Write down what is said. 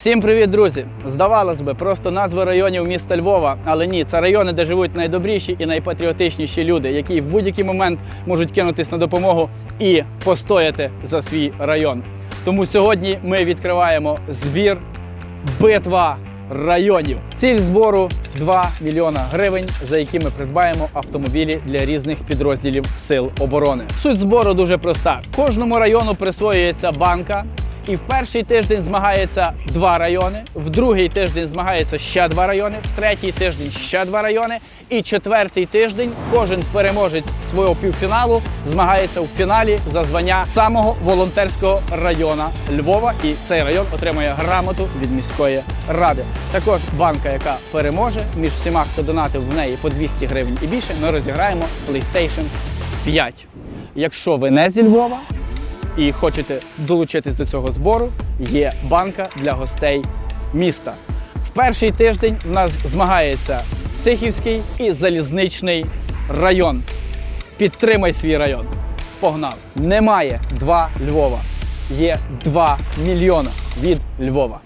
Всім привіт, друзі! Здавалось би, просто назви районів міста Львова, але ні, це райони, де живуть найдобріші і найпатріотичніші люди, які в будь-який момент можуть кинутись на допомогу і постояти за свій район. Тому сьогодні ми відкриваємо збір Битва районів. Ціль збору 2 мільйона гривень, за які ми придбаємо автомобілі для різних підрозділів сил оборони. Суть збору дуже проста: кожному району присвоюється банка. І в перший тиждень змагається два райони, в другий тиждень змагається ще два райони, в третій тиждень ще два райони. І четвертий тиждень кожен переможець свого півфіналу змагається у фіналі за звання самого волонтерського району Львова. І цей район отримує грамоту від міської ради. Також банка, яка переможе між всіма, хто донатив в неї по 200 гривень і більше, ми розіграємо PlayStation 5. Якщо ви не зі Львова, і хочете долучитись до цього збору, є банка для гостей міста. В перший тиждень в нас змагається Сихівський і Залізничний район. Підтримай свій район. Погнав! Немає два Львова. Є 2 мільйона від Львова.